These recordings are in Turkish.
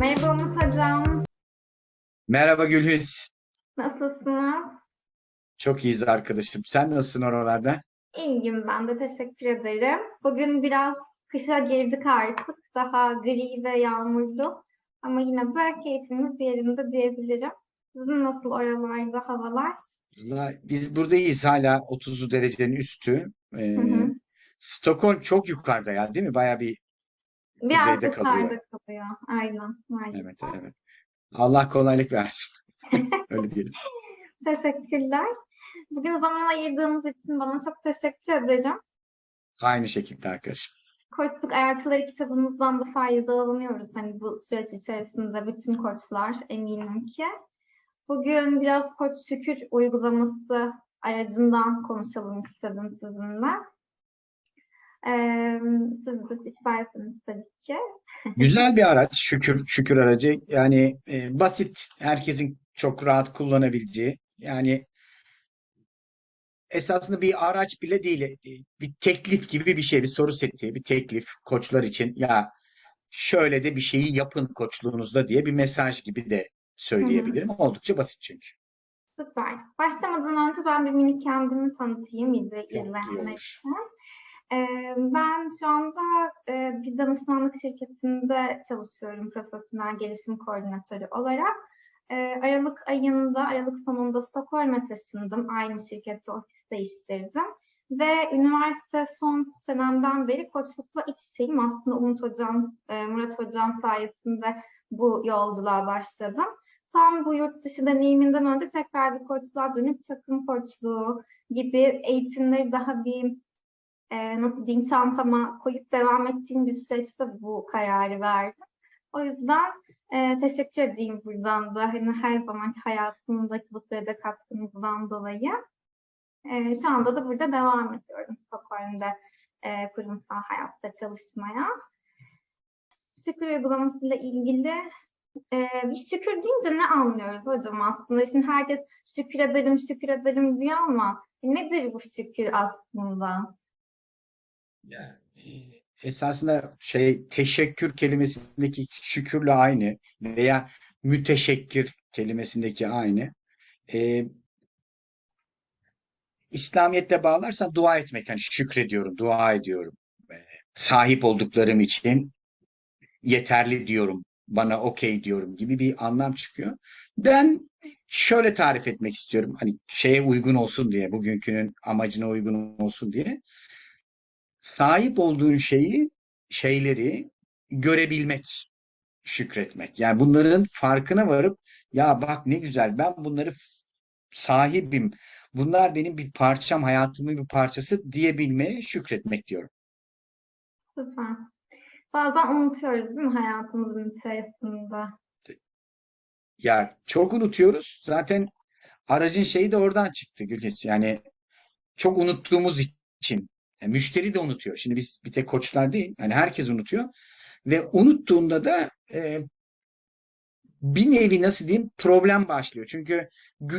Merhaba Umut Hocam. Merhaba Gülhüs. Nasılsınız? Çok iyiyiz arkadaşım. Sen nasılsın oralarda? İyiyim ben de teşekkür ederim. Bugün biraz kışa girdik artık. Daha gri ve yağmurlu. Ama yine de keyfimiz yerinde diyebilirim. Sizin nasıl oralarda havalar? Biz buradayız hala 30'lu derecelerin üstü. Ee, Hı hı. Stockholm çok yukarıda ya değil mi? Bayağı bir Biraz kuzeyde kalıyor. kalıyor. Aynen. aynen. Evet evet. Allah kolaylık versin. Öyle diyelim. Teşekkürler. Bugün zaman ayırdığınız için bana çok teşekkür ederim. Aynı şekilde arkadaşım. Koçluk Araçları kitabımızdan da faydalanıyoruz. Hani bu süreç içerisinde bütün koçlar eminim ki. Bugün biraz koç şükür uygulaması aracından konuşalım istedim sizinle. Ee, siz de tabii ki. Güzel bir araç. Şükür şükür aracı. Yani e, basit. Herkesin çok rahat kullanabileceği. Yani esasında bir araç bile değil. e, Bir teklif gibi bir şey. Bir soru seti, bir teklif koçlar için. Ya şöyle de bir şeyi yapın koçluğunuzda diye bir mesaj gibi de söyleyebilirim. Oldukça basit çünkü. Süper. Başlamadan önce ben bir minik kendimi tanıtayım izle, ben şu anda e, bir danışmanlık şirketinde çalışıyorum profesyonel gelişim koordinatörü olarak. Ee, Aralık ayında, Aralık sonunda Stockholm'a taşındım. Aynı şirkette ofis değiştirdim. Ve üniversite son senemden beri koçlukla iç içeyim. Aslında Umut Hocam, e, Murat Hocam sayesinde bu yolculuğa başladım. Tam bu yurt dışı deneyiminden önce tekrar bir koçluğa dönüp takım koçluğu gibi eğitimleri daha bir e, nasıl diyeyim çantama koyup devam ettiğim bir süreçte bu kararı verdim. O yüzden e, teşekkür edeyim buradan da hani her zamanki hayatımdaki bu sürece katkınızdan dolayı. E, şu anda da burada devam ediyorum Stockholm'da e, kurumsal hayatta çalışmaya. Şükür uygulamasıyla ilgili ee, bir şükür deyince ne anlıyoruz hocam aslında? Şimdi herkes şükür ederim, şükür ederim diyor ama nedir bu şükür aslında? Ya, e, esasında şey teşekkür kelimesindeki şükürle aynı veya müteşekkir kelimesindeki aynı. E, İslamiyet'le bağlarsan dua etmek. Hani şükrediyorum, dua ediyorum. E, sahip olduklarım için yeterli diyorum, bana okey diyorum gibi bir anlam çıkıyor. Ben şöyle tarif etmek istiyorum. Hani şeye uygun olsun diye, bugünkünün amacına uygun olsun diye. Sahip olduğun şeyi, şeyleri görebilmek, şükretmek. Yani bunların farkına varıp ya bak ne güzel ben bunları sahibim. Bunlar benim bir parçam, hayatımın bir parçası diyebilmeye şükretmek diyorum. Süper. Bazen unutuyoruz değil mi hayatımızın içerisinde? Ya çok unutuyoruz. Zaten aracın şeyi de oradan çıktı Gülhes. Yani çok unuttuğumuz için. Yani müşteri de unutuyor. Şimdi biz bir tek koçlar değil. Yani herkes unutuyor. Ve unuttuğunda da e, bir nevi nasıl diyeyim problem başlıyor. Çünkü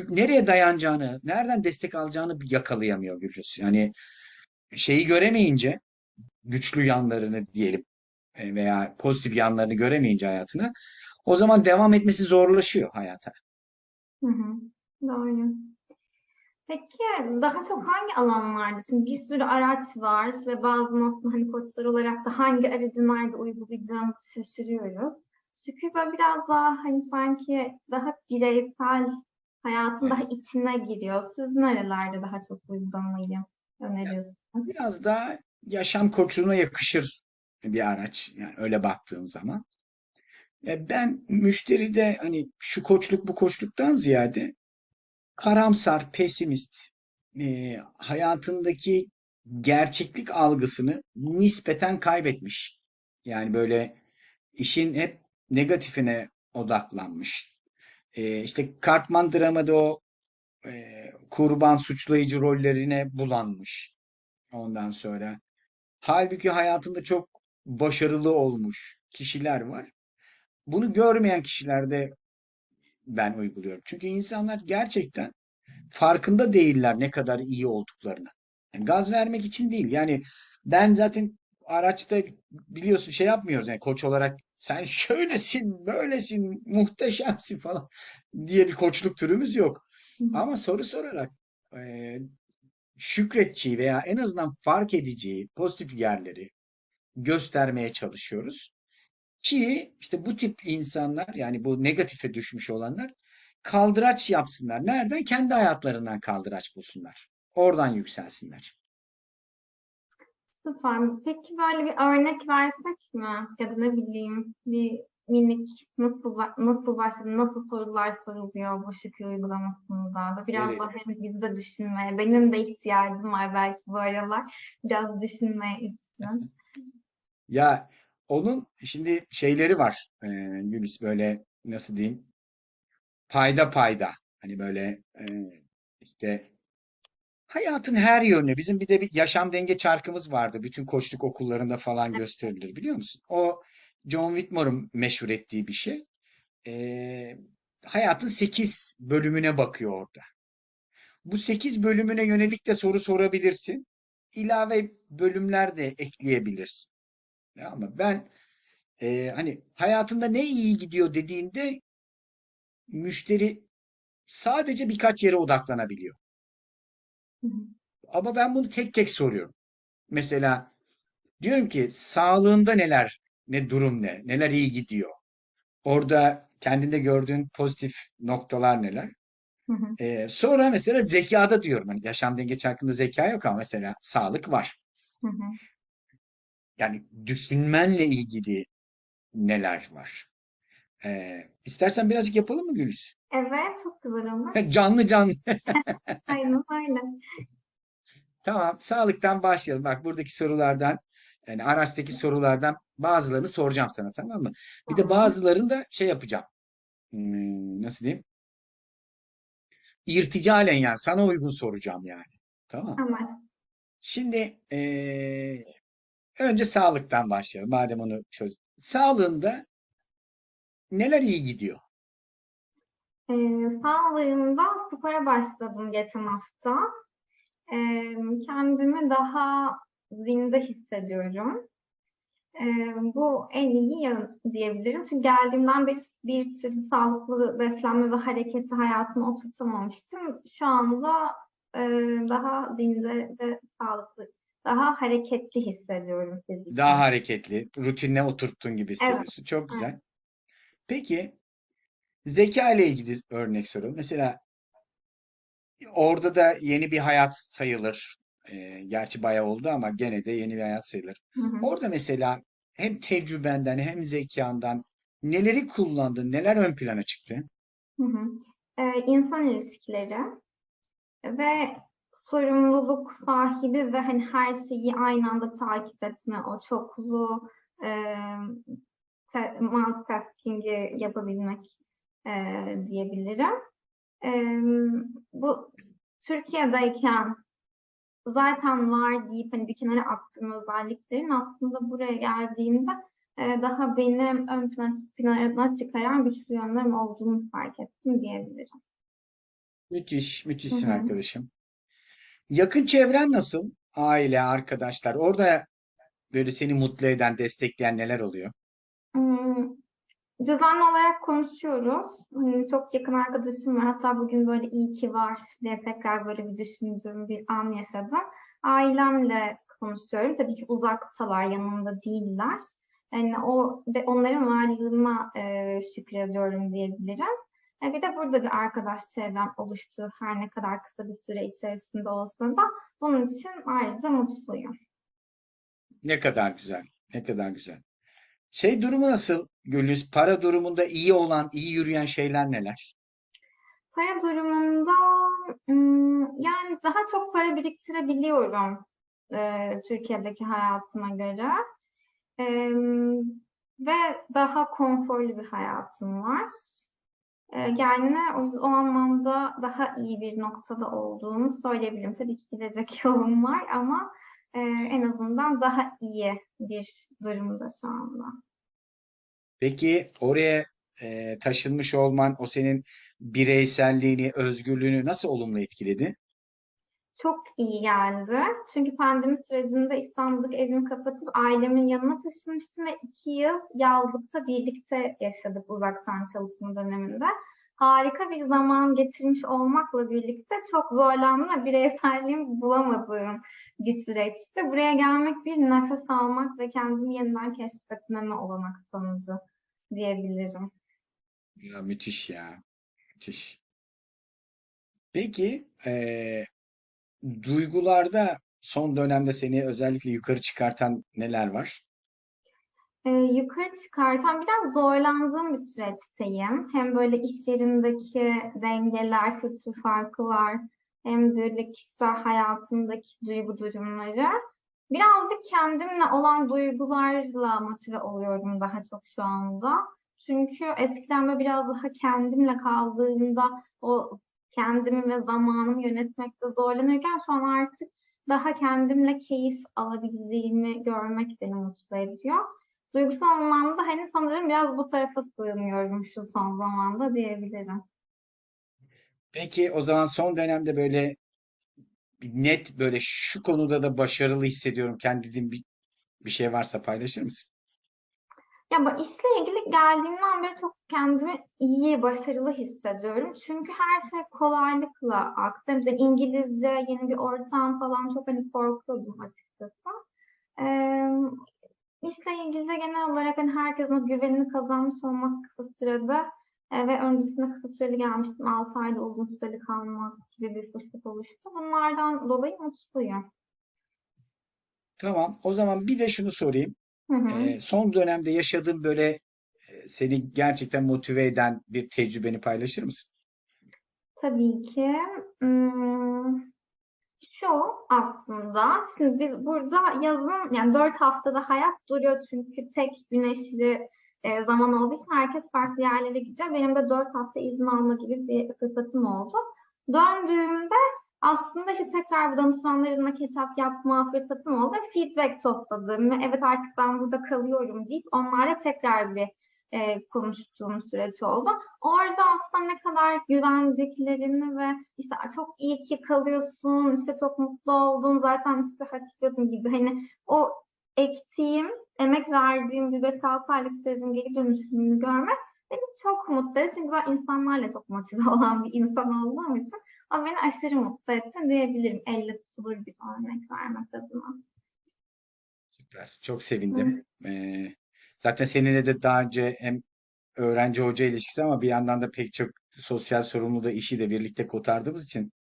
nereye dayanacağını, nereden destek alacağını yakalayamıyor Gülhes. Yani şeyi göremeyince güçlü yanlarını diyelim e, veya pozitif yanlarını göremeyince hayatına o zaman devam etmesi zorlaşıyor hayata. Hı hı. Doğru. Peki daha çok hangi alanlarda? Çünkü bir sürü araç var ve bazen aslında hani koçlar olarak da hangi aracı nerede uygulayacağımızı şaşırıyoruz. Şükür böyle biraz daha hani sanki daha bireysel hayatın daha içine giriyor. Siz nerelerde daha çok uygulamayı öneriyorsunuz? Biraz daha yaşam koçluğuna yakışır bir araç. Yani öyle baktığın zaman. Ya ben müşteride hani şu koçluk bu koçluktan ziyade karamsar, pesimist, e, hayatındaki gerçeklik algısını nispeten kaybetmiş. Yani böyle işin hep negatifine odaklanmış. E, işte Cartman dramada o e, kurban suçlayıcı rollerine bulanmış. Ondan sonra. Halbuki hayatında çok başarılı olmuş kişiler var. Bunu görmeyen kişilerde ben uyguluyorum. Çünkü insanlar gerçekten farkında değiller ne kadar iyi olduklarını. Yani gaz vermek için değil. Yani ben zaten araçta biliyorsun şey yapmıyoruz yani koç olarak sen şöylesin, böylesin, muhteşemsin falan diye bir koçluk türümüz yok. Ama soru sorarak e, şükredeceği veya en azından fark edeceği pozitif yerleri göstermeye çalışıyoruz. Ki işte bu tip insanlar yani bu negatife düşmüş olanlar kaldıraç yapsınlar. Nereden? Kendi hayatlarından kaldıraç bulsunlar. Oradan yükselsinler. Süper. Peki böyle bir örnek versek mi? Ya da ne bileyim bir minik nasıl nasıl başladı, nasıl sorular soruluyor bu şükür uygulamasında da biraz Verelim. daha hem biz de düşünmeye, benim de ihtiyacım var belki bu aralar biraz düşünmeye istiyorum. Ya onun şimdi şeyleri var e, Gülis böyle nasıl diyeyim payda payda hani böyle e, işte hayatın her yönüne bizim bir de bir yaşam denge çarkımız vardı bütün koçluk okullarında falan gösterilir biliyor musun? O John Whitmore'un meşhur ettiği bir şey. E, hayatın 8 bölümüne bakıyor orada. Bu 8 bölümüne yönelik de soru sorabilirsin. İlave bölümler de ekleyebilirsin. Ya ama ben e, hani hayatında ne iyi gidiyor dediğinde müşteri sadece birkaç yere odaklanabiliyor. Hı hı. Ama ben bunu tek tek soruyorum. Mesela diyorum ki sağlığında neler, ne durum ne, neler iyi gidiyor. Orada kendinde gördüğün pozitif noktalar neler. Hı hı. E, sonra mesela zekada diyorum. Hani yaşam denge hakkında zeka yok ama mesela sağlık var. Hı hı. Yani düşünmenle ilgili neler var. E, istersen birazcık yapalım mı Gülüş? Evet, çok güzel olur. Canlı canlı. Aynen öyle. Tamam, sağlıktan başlayalım. Bak buradaki sorulardan, yani araçtaki sorulardan bazılarını soracağım sana tamam mı? Bir de bazılarını da şey yapacağım. Hmm, nasıl diyeyim? İrticalen yani sana uygun soracağım yani. Tamam. Tamam. Şimdi eee, önce sağlıktan başlayalım. Madem onu çöz. Sağlığında neler iyi gidiyor? Ee, sağlığımda spora başladım geçen hafta. Ee, kendimi daha zinde hissediyorum. Ee, bu en iyi yanı diyebilirim. Çünkü geldiğimden beri bir türlü sağlıklı beslenme ve hareketi hayatıma oturtamamıştım. Şu anda e, daha zinde ve sağlıklı, daha hareketli hissediyorum fiziken. Daha hareketli, rutinine oturttun gibi Evet. hissediyorsun. Çok güzel. Peki zeka ile ilgili örnek soruyorum. Mesela orada da yeni bir hayat sayılır. Ee, gerçi bayağı oldu ama gene de yeni bir hayat sayılır. Hı hı. Orada mesela hem tecrübenden hem zekandan neleri kullandın, neler ön plana çıktı? Hı hı. Ee, insan ilişkileri ve sorumluluk sahibi ve hani her şeyi aynı anda takip etme, o çoklu e, multitasking'i yapabilmek e, diyebilirim. E, bu Türkiye'deyken zaten var deyip hani bir kenara attığım özelliklerin aslında buraya geldiğimde e, daha benim ön plana, plana çıkaran güçlü yönlerim olduğunu fark ettim diyebilirim. Müthiş, müthişsin Hı hı. arkadaşım. Yakın çevren nasıl? Aile, arkadaşlar. Orada böyle seni mutlu eden, destekleyen neler oluyor? Hmm, Düzenli olarak konuşuyoruz. Hani çok yakın arkadaşım var. Hatta bugün böyle iyi ki var diye tekrar böyle bir düşündüğüm bir an yaşadım. Ailemle konuşuyorum. Tabii ki uzaktalar, yanımda değiller. Yani o onların varlığına e, şükrediyorum diyebilirim. E, bir de burada bir arkadaş çevrem oluştu. Her ne kadar kısa bir süre içerisinde olsa da bunun için ayrıca mutluyum. Ne kadar güzel, ne kadar güzel. Şey durumu nasıl Güliz? Para durumunda iyi olan, iyi yürüyen şeyler neler? Para durumunda hmm, yani daha çok para biriktirebiliyorum e, Türkiye'deki hayatıma göre. E, ve daha konforlu bir hayatım var. E, yani o, anlamda daha iyi bir noktada olduğumu söyleyebilirim. Tabii ki gidecek yolum var ama e, en azından daha iyi bir durumda şu anda. Peki oraya e, taşınmış olman, o senin bireyselliğini, özgürlüğünü nasıl olumlu etkiledi? Çok iyi geldi. Çünkü pandemi sürecinde İstanbul'daki evimi kapatıp ailemin yanına taşınmıştım ve iki yıl yazlıkta birlikte yaşadık uzaktan çalışma döneminde. Harika bir zaman getirmiş olmakla birlikte çok zorlandım ve bireyselliğimi bulamadığım bir süreçti. Buraya gelmek bir nefes almak ve kendimi yeniden keşfetmeme olanak tanıdı diyebilirim. Ya müthiş ya. Müthiş. Peki eee, duygularda son dönemde seni özellikle yukarı çıkartan neler var? Ee, yukarı çıkartan biraz zorlandığım bir süreçteyim. Hem böyle iş yerindeki dengeler, kültür farkı var. Hem böyle kişisel hayatımdaki duygu durumları. Birazcık kendimle olan duygularla motive oluyorum daha çok şu anda. Çünkü eskiden böyle biraz daha kendimle kaldığımda o kendimi ve zamanımı yönetmekte zorlanırken şu an artık daha kendimle keyif alabildiğimi görmek beni mutlu ediyor. Duygusal anlamda hani sanırım biraz bu tarafa sığınıyorum şu son zamanda diyebilirim. Peki o zaman son dönemde böyle net böyle şu konuda da başarılı hissediyorum kendin bir, bir şey varsa paylaşır mısın? Ya bu işle ilgili geldiğimden beri çok kendimi iyi, başarılı hissediyorum. Çünkü her şey kolaylıkla aktı. Mesela İngilizce, yeni bir ortam falan çok hani korkuyordum açıkçası. Ee, işle ilgili de genel olarak hani herkesin güvenini kazanmış olmak kısa sürede e, ve öncesinde kısa süreli gelmiştim. 6 ayda uzun süreli kalmak gibi bir fırsat oluştu. Bunlardan dolayı mutluyum. Tamam. O zaman bir de şunu sorayım. Hı hı. Ee, son dönemde yaşadığın böyle e, seni gerçekten motive eden bir tecrübeni paylaşır mısın? Tabii ki. Hmm, şu aslında, şimdi biz burada yazın yani 4 haftada hayat duruyor çünkü tek güneşli e, zaman olduğu için herkes farklı yerlere gidecek. Benim de 4 hafta izin alma gibi bir fırsatım oldu. Döndüğümde aslında işte tekrar bu danışmanlarımla catch-up yapma fırsatım oldu. Feedback topladım ve evet artık ben burada kalıyorum deyip onlarla tekrar bir e, konuştuğum süreç oldu. Orada aslında ne kadar güvendiklerini ve işte çok iyi ki kalıyorsun, işte çok mutlu oldum, zaten işte hak ediyordun gibi hani o ektiğim, emek verdiğim bir 5-6 aylık sürecin geri dönüşümünü görmek beni çok mutlu etti. Çünkü ben insanlarla çok motive olan bir insan olduğum için o beni aşırı mutlu etti diyebilirim. Elle tutulur bir örnek vermek adına. Süper. Çok sevindim. Ee, zaten seninle de daha önce hem öğrenci hoca ilişkisi ama bir yandan da pek çok sosyal sorumluluğu da işi de birlikte kotardığımız için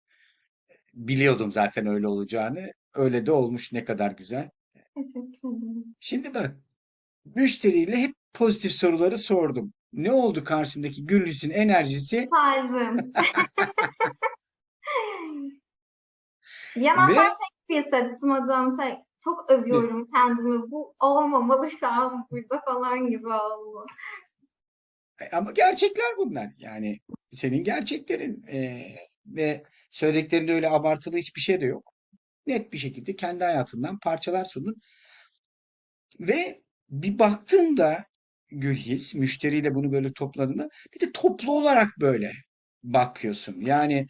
biliyordum zaten öyle olacağını. Öyle de olmuş. Ne kadar güzel. Teşekkür ederim. Şimdi bak müşteriyle hep pozitif soruları sordum. Ne oldu karşımdaki Güllüs'ün enerjisi Kalbim. Bir yandan ve ben tek hissettim hocam şey çok övüyorum kendimi. Bu olmamalı şu an burada falan gibi oldu. ama gerçekler bunlar. Yani senin gerçeklerin Ee, ve söylediklerinde öyle abartılı hiçbir şey de yok. Net bir şekilde kendi hayatından parçalar sundun. Ve bir baktığında Gülhis müşteriyle bunu böyle topladığında bir de toplu olarak böyle bakıyorsun. Yani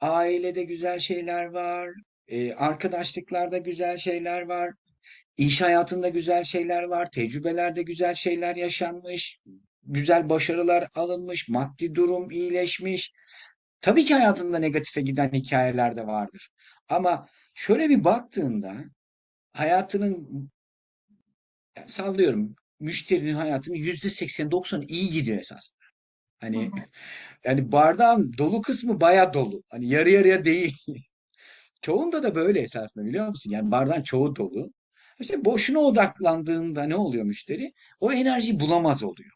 ailede güzel şeyler var, e, arkadaşlıklarda güzel şeyler var, iş hayatında güzel şeyler var, tecrübelerde güzel şeyler yaşanmış, güzel başarılar alınmış, maddi durum iyileşmiş. Tabii ki hayatında negatife giden hikayeler de vardır. Ama şöyle bir baktığında hayatının yani sallıyorum müşterinin hayatının yüzde seksen doksan iyi gidiyor esasında. Hani yani bardağın dolu kısmı baya dolu. Hani yarı yarıya değil. Çoğunda da böyle esasında biliyor musun? Yani bardağın çoğu dolu. İşte boşuna odaklandığında ne oluyor müşteri? O enerjiyi bulamaz oluyor.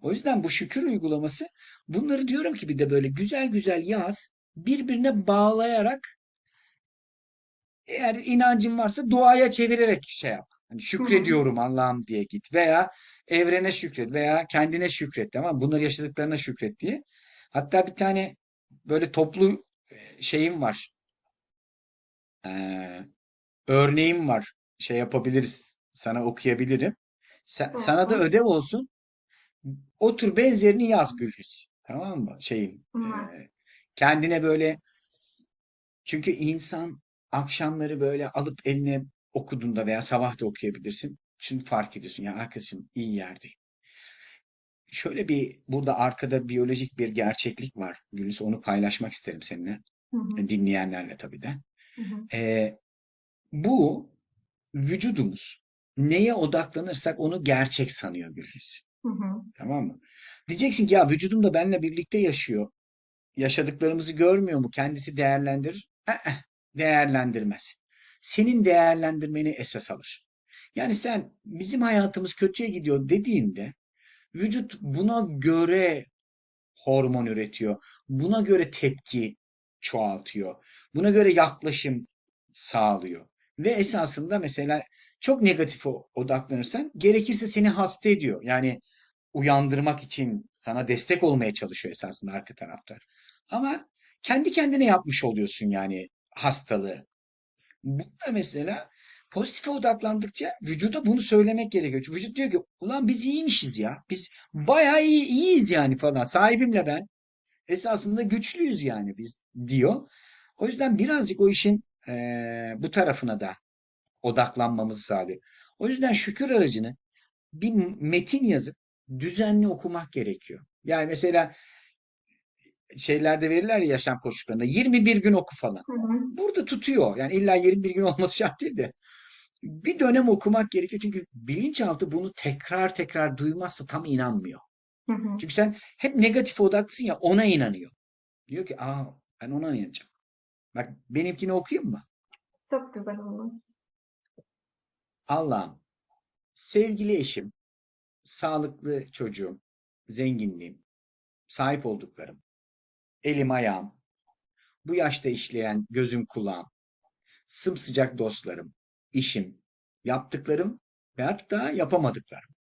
O yüzden bu şükür uygulaması bunları diyorum ki bir de böyle güzel güzel yaz, birbirine bağlayarak eğer inancın varsa duaya çevirerek şey yap. Hani şükrediyorum Allah'ım diye git veya evrene şükret veya kendine şükret tamam mı? Bunları yaşadıklarına şükret diye. Hatta bir tane böyle toplu e, şeyim var. Ee, örneğim var. Şey yapabiliriz. Sana okuyabilirim. Sen- sana da ödev olsun. Otur benzerini yaz Gülhis. Tamam mı? Şeyin. E, kendine böyle Çünkü insan akşamları böyle alıp eline okuduğunda veya sabah da okuyabilirsin. Şunu fark ediyorsun ya arkadaşım iyi yerde. Şöyle bir burada arkada biyolojik bir gerçeklik var. Gülüs onu paylaşmak isterim seninle. Hı hı, Dinleyenlerle tabii de. hı hı, Ee, bu vücudumuz neye odaklanırsak onu gerçek sanıyor Gülüs. hı hı, Tamam mı? Diyeceksin ki ya vücudum da benimle birlikte yaşıyor. Yaşadıklarımızı görmüyor mu? Kendisi değerlendirir. Eh, değerlendirmez. Senin değerlendirmeni esas alır. Yani sen bizim hayatımız kötüye gidiyor dediğinde vücut buna göre hormon üretiyor. Buna göre tepki çoğaltıyor. Buna göre yaklaşım sağlıyor. Ve esasında mesela çok negatif odaklanırsan gerekirse seni hasta ediyor. Yani uyandırmak için sana destek olmaya çalışıyor esasında arka tarafta. Ama kendi kendine yapmış oluyorsun yani hastalığı. Burada mesela pozitife odaklandıkça vücuda bunu söylemek gerekiyor. Vücut diyor ki ulan biz iyiymişiz ya. Biz bayağı iyi, iyiyiz yani falan. Sahibimle ben. Esasında güçlüyüz yani biz diyor. O yüzden birazcık o işin eee, bu tarafına da odaklanmamızı sağlıyor. O yüzden şükür aracını bir metin yazıp düzenli okumak gerekiyor. Yani mesela şeylerde verirler ya yaşam koşullarında 21 gün oku falan. hı hı. Burada tutuyor. Yani illa 21 gün olması şart değil de bir dönem okumak gerekiyor. Çünkü bilinçaltı bunu tekrar tekrar duymazsa tam inanmıyor. Hı hı. Çünkü sen hep negatif odaklısın ya ona inanıyor. Diyor ki aa ben ona inanacağım. Bak benimkini okuyayım mı? Çok güzel oldu. Allah'ım sevgili eşim, sağlıklı çocuğum, zenginliğim, sahip olduklarım, elim ayağım, bu yaşta işleyen gözüm kulağım, sımsıcak dostlarım, işim, yaptıklarım ve hatta yapamadıklarım,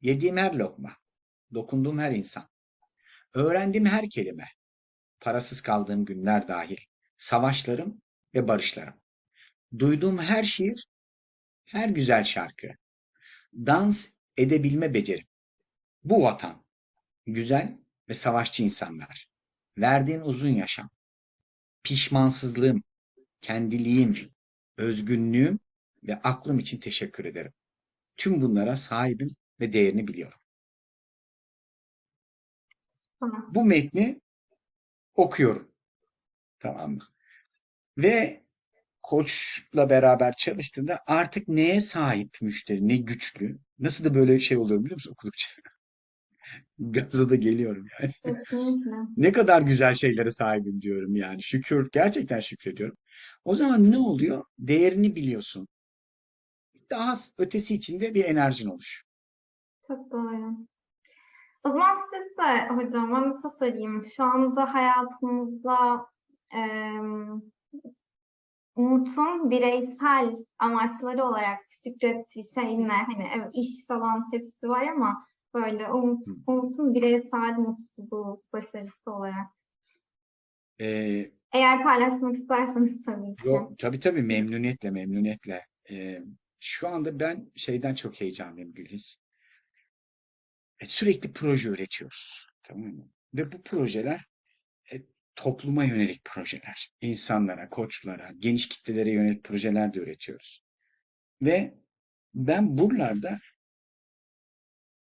yediğim her lokma, dokunduğum her insan, öğrendiğim her kelime, parasız kaldığım günler dahil, savaşlarım ve barışlarım, duyduğum her şiir, her güzel şarkı, dans edebilme becerim, bu vatan, güzel ve savaşçı insanlar, verdiğin uzun yaşam, pişmansızlığım, kendiliğim, özgünlüğüm ve aklım için teşekkür ederim. Tüm bunlara sahibim ve değerini biliyorum. Tamam. Bu metni okuyorum. Tamam mı? Ve koçla beraber çalıştığında artık neye sahip müşteri, ne güçlü. Nasıl da böyle şey oluyor biliyor musun okudukça? Gaza da geliyorum yani. Kesinlikle. Ne kadar güzel şeylere sahibim diyorum yani. Şükür, gerçekten şükrediyorum. O zaman ne oluyor? Değerini biliyorsun. Daha ötesi içinde bir enerjin oluş. Çok doğru. O zaman siz de hocam ben size sorayım. Şu anda hayatımızda em, Umut'un bireysel amaçları olarak şükrettiği şey ne? Hani evet iş falan hepsi var ama böyle Umut. Umut'un bireysel mutluluğu, başarısı olarak. Ee, Eğer paylaşmak isterseniz tabii ki. Yok, tabii tabii memnuniyetle memnuniyetle. Ee, şu anda ben şeyden çok heyecanlıyım Gülhiz. E, sürekli proje üretiyoruz. Tamam mı? Ve bu projeler e, topluma yönelik projeler. İnsanlara, koçlara, geniş kitlelere yönelik projeler de üretiyoruz. Ve ben buralarda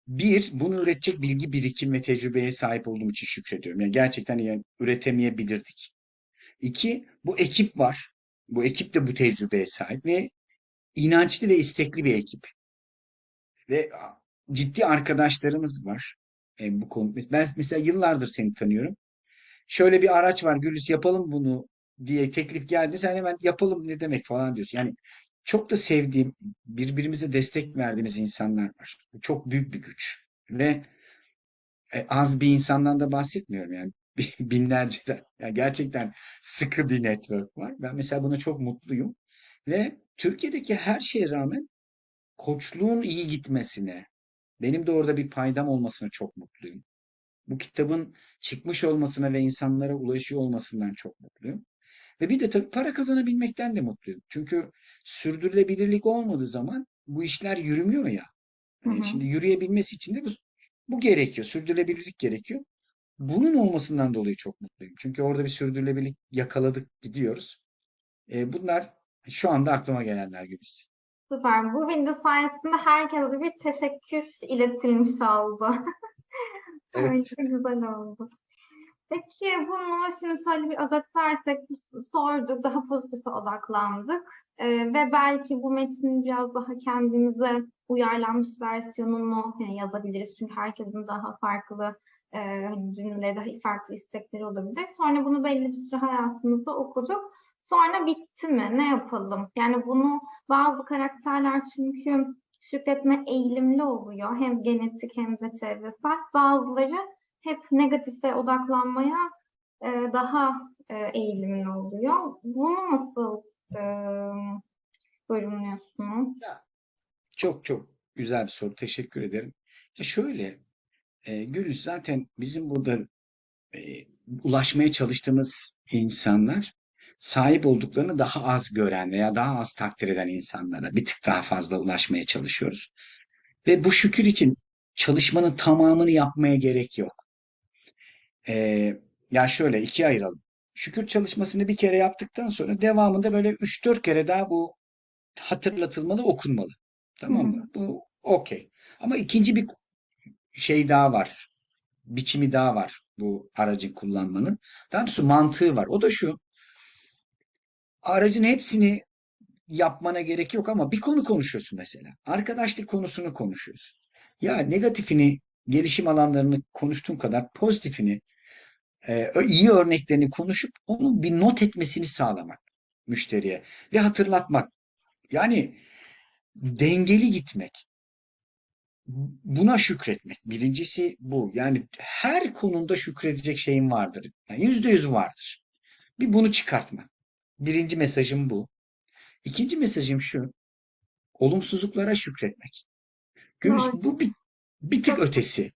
bir, bunu üretecek bilgi birikim ve tecrübeye sahip olduğum için şükrediyorum. Yani gerçekten yani üretemeyebilirdik. İki, bu ekip var. Bu ekip de bu tecrübeye sahip ve inançlı ve istekli bir ekip. Ve ciddi arkadaşlarımız var. E, bu konu. Ben mesela yıllardır seni tanıyorum. Şöyle bir araç var Gülis yapalım bunu diye teklif geldi. Sen hemen yapalım ne demek falan diyorsun. Yani çok da sevdiğim, birbirimize destek verdiğimiz insanlar var. Çok büyük bir güç. Ve e, az bir insandan da bahsetmiyorum yani. Binlerce de. Yani gerçekten sıkı bir network var. Ben mesela buna çok mutluyum. Ve Türkiye'deki her şeye rağmen koçluğun iyi gitmesine, benim de orada bir paydam olmasına çok mutluyum. Bu kitabın çıkmış olmasına ve insanlara ulaşıyor olmasından çok mutluyum. Ve bir de tabii para kazanabilmekten de mutluyum. Çünkü sürdürülebilirlik olmadığı zaman bu işler yürümüyor ya. Hı Hani hı. şimdi yürüyebilmesi için de bu, bu gerekiyor. Sürdürülebilirlik gerekiyor. Bunun olmasından dolayı çok mutluyum. Çünkü orada bir sürdürülebilirlik yakaladık, gidiyoruz. E, bunlar şu anda aklıma gelenler gibi. Süper. Bu video sayesinde herkese bir teşekkür iletilmiş oldu. Evet. Öyle güzel oldu. Peki bunu şimdi şöyle bir özetlersek sorduk, daha pozitife odaklandık. Ee, ve belki bu metnin biraz daha kendimize uyarlanmış versiyonunu hani yazabiliriz. Çünkü herkesin daha farklı e, cümleleri, daha farklı istekleri olabilir. Sonra bunu belli bir süre hayatımızda okuduk. Sonra bitti mi? Ne yapalım? Yani bunu bazı karakterler çünkü şükretme eğilimli oluyor. Hem genetik hem de çevresel. Bazıları hep negatife odaklanmaya e, daha e, eğilimli oluyor. Bunu nasıl e, yorumluyorsunuz? Çok çok güzel bir soru. Teşekkür ederim. Ya şöyle, e, Gülüş zaten bizim burada e, ulaşmaya çalıştığımız insanlar sahip olduklarını daha az gören veya daha az takdir eden insanlara bir tık daha fazla ulaşmaya çalışıyoruz. Ve bu şükür için çalışmanın tamamını yapmaya gerek yok. E, ya şöyle ikiye ayıralım. Şükür çalışmasını bir kere yaptıktan sonra devamında böyle 3-4 kere daha bu hatırlatılmalı, okunmalı. Tamam mı? Bu okey. Ama ikinci bir şey daha var. Biçimi daha var bu aracın kullanmanın. Daha doğrusu mantığı var. O da şu. Aracın hepsini yapmana gerek yok ama bir konu konuşuyorsun mesela. Arkadaşlık konusunu konuşuyorsun. Ya negatifini, gelişim alanlarını konuştuğun kadar pozitifini, e, iyi örneklerini konuşup onun bir not etmesini sağlamak müşteriye ve hatırlatmak. Yani dengeli gitmek. Buna şükretmek. Birincisi bu. Yani her konumda şükredecek şeyin vardır. Yani yüzde yüz vardır. Bir bunu çıkartmak. Birinci mesajım bu. İkinci mesajım şu. Olumsuzluklara şükretmek. Doğru. bu bir, bir tık ötesi.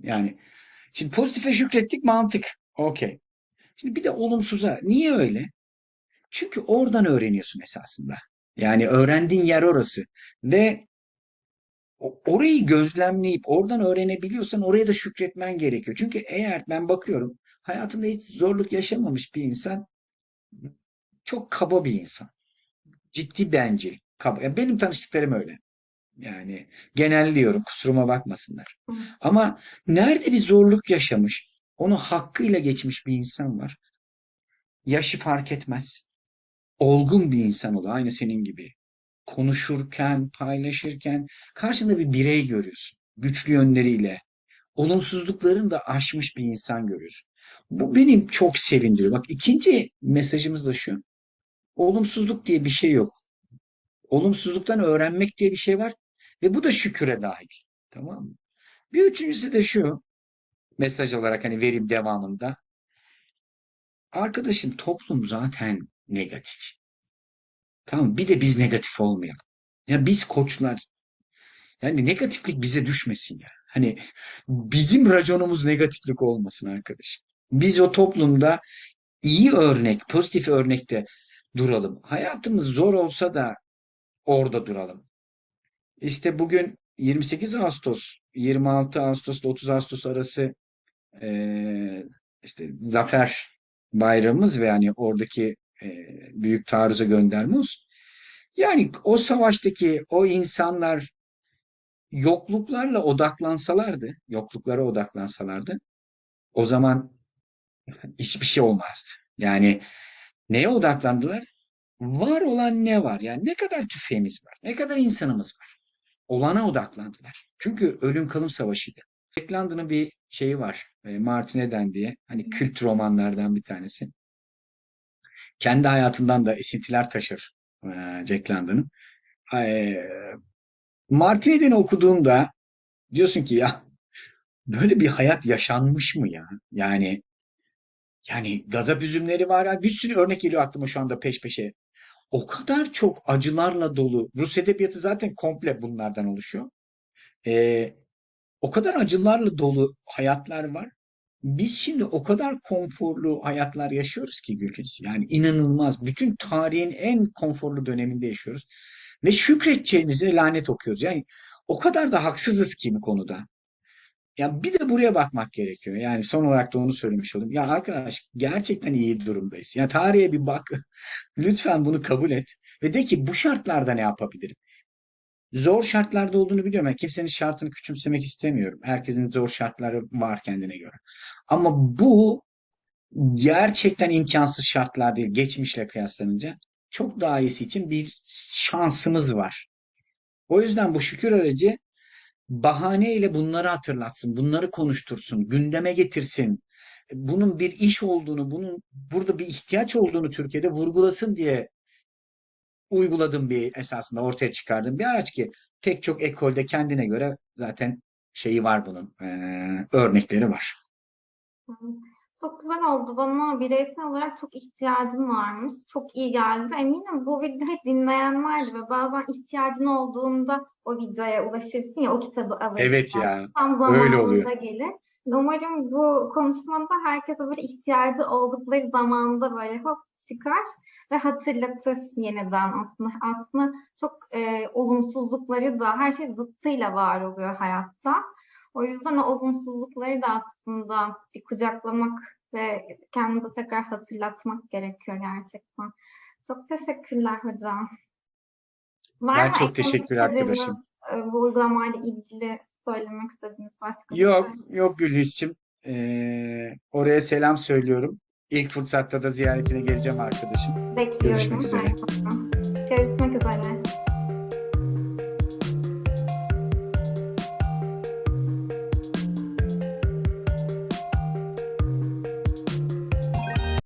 Yani şimdi pozitife şükrettik mantık. Okey. Şimdi bir de olumsuza. Niye öyle? Çünkü oradan öğreniyorsun esasında. Yani öğrendiğin yer orası. Ve orayı gözlemleyip oradan öğrenebiliyorsan oraya da şükretmen gerekiyor. Çünkü eğer ben bakıyorum hayatında hiç zorluk yaşamamış bir insan çok kaba bir insan. Ciddi bencil. Kaba. Ya benim tanıştıklarım öyle. Yani genelliyorum kusuruma bakmasınlar. Hı. Ama nerede bir zorluk yaşamış, onu hakkıyla geçmiş bir insan var. Yaşı fark etmez. Olgun bir insan oluyor. Aynı senin gibi. Konuşurken, paylaşırken karşında bir birey görüyorsun. Güçlü yönleriyle. Olumsuzluklarını da aşmış bir insan görüyorsun. Bu benim çok sevindiriyor. Bak ikinci mesajımız da şu. Olumsuzluk diye bir şey yok. Olumsuzluktan öğrenmek diye bir şey var. Ve bu da şüküre dahil. Tamam mı? Bir üçüncüsü de şu. Mesaj olarak hani vereyim devamında. Arkadaşım toplum zaten negatif. Tamam bir de biz negatif olmayalım. Ya biz koçlar yani negatiflik bize düşmesin ya. Hani bizim raconumuz negatiflik olmasın arkadaşım. Biz o toplumda iyi örnek, pozitif örnekte duralım. Hayatımız zor olsa da orada duralım. İşte bugün 28 Ağustos, 26 Ağustos ile 30 Ağustos arası eee, işte Zafer Bayramımız ve yani oradaki eee, büyük taarruza gönderme. Yani o savaştaki o insanlar yokluklarla odaklansalardı, yokluklara odaklansalardı, o zaman hiçbir şey olmazdı. Yani neye odaklandılar? Var olan ne var? Yani ne kadar tüfeğimiz var, ne kadar insanımız var. Olana odaklandılar. Çünkü ölüm kalım savaşıydı. Jack London'ın bir şeyi var, e, Martin Eden diye. Hani kült romanlardan bir tanesi. Kendi hayatından da esintiler taşır e, Jack London'ın. E, Martin Eden'i okuduğunda diyorsun ki ya böyle bir hayat yaşanmış mı ya? Yani yani gazap üzümleri var. ya, Bir sürü örnek geliyor aklıma şu anda peş peşe. O kadar çok acılarla dolu. Rus edebiyatı zaten komple bunlardan oluşuyor. Ee, o kadar acılarla dolu hayatlar var. Biz şimdi o kadar konforlu hayatlar yaşıyoruz ki Gülkes. Yani inanılmaz. Bütün tarihin en konforlu döneminde yaşıyoruz. Ve şükredeceğimize lanet okuyoruz. Yani o kadar da haksızız ki bu konuda. Ya bir de buraya bakmak gerekiyor. Yani son olarak da onu söylemiş olayım. Ya arkadaş gerçekten iyi durumdayız. Ya tarihe bir bak. Lütfen bunu kabul et. Ve de ki bu şartlarda ne yapabilirim? Zor şartlarda olduğunu biliyorum. Yani kimsenin şartını küçümsemek istemiyorum. Herkesin zor şartları var kendine göre. Ama bu gerçekten imkansız şartlar değil. Geçmişle kıyaslanınca çok daha iyisi için bir şansımız var. O yüzden bu şükür aracı bahaneyle bunları hatırlatsın, bunları konuştursun, gündeme getirsin. Bunun bir iş olduğunu, bunun burada bir ihtiyaç olduğunu Türkiye'de vurgulasın diye uyguladığım bir esasında ortaya çıkardığım bir araç ki pek çok ekolde kendine göre zaten şeyi var bunun, eee, örnekleri var. Çok güzel oldu. Bana bireysel olarak çok ihtiyacım varmış. Çok iyi geldi. Eminim bu videoyu dinleyen vardı ve bazen ihtiyacın olduğunda o videoya ulaşırsın ya o kitabı alırsın. Evet ya, Tam öyle oluyor. gelir. Umarım bu konuşmada herkese böyle ihtiyacı oldukları zamanda böyle hop çıkar ve hatırlatır yeniden aslında. Aslında çok e, olumsuzlukları da her şey zıttıyla var oluyor hayatta. O yüzden o olumsuzlukları da aslında bir kucaklamak ve kendimize tekrar hatırlatmak gerekiyor gerçekten. Çok teşekkürler hocam. Var Ben çok teşekkür arkadaşım. e, bu uygulamayla ilgili söylemek istediğiniz başka bir Yok, şey? yok Gülhüs'cim. Eee, oraya selam söylüyorum. İlk fırsatta da ziyaretine geleceğim arkadaşım. Bekliyorum. Görüşmek üzere. Görüşmek üzere.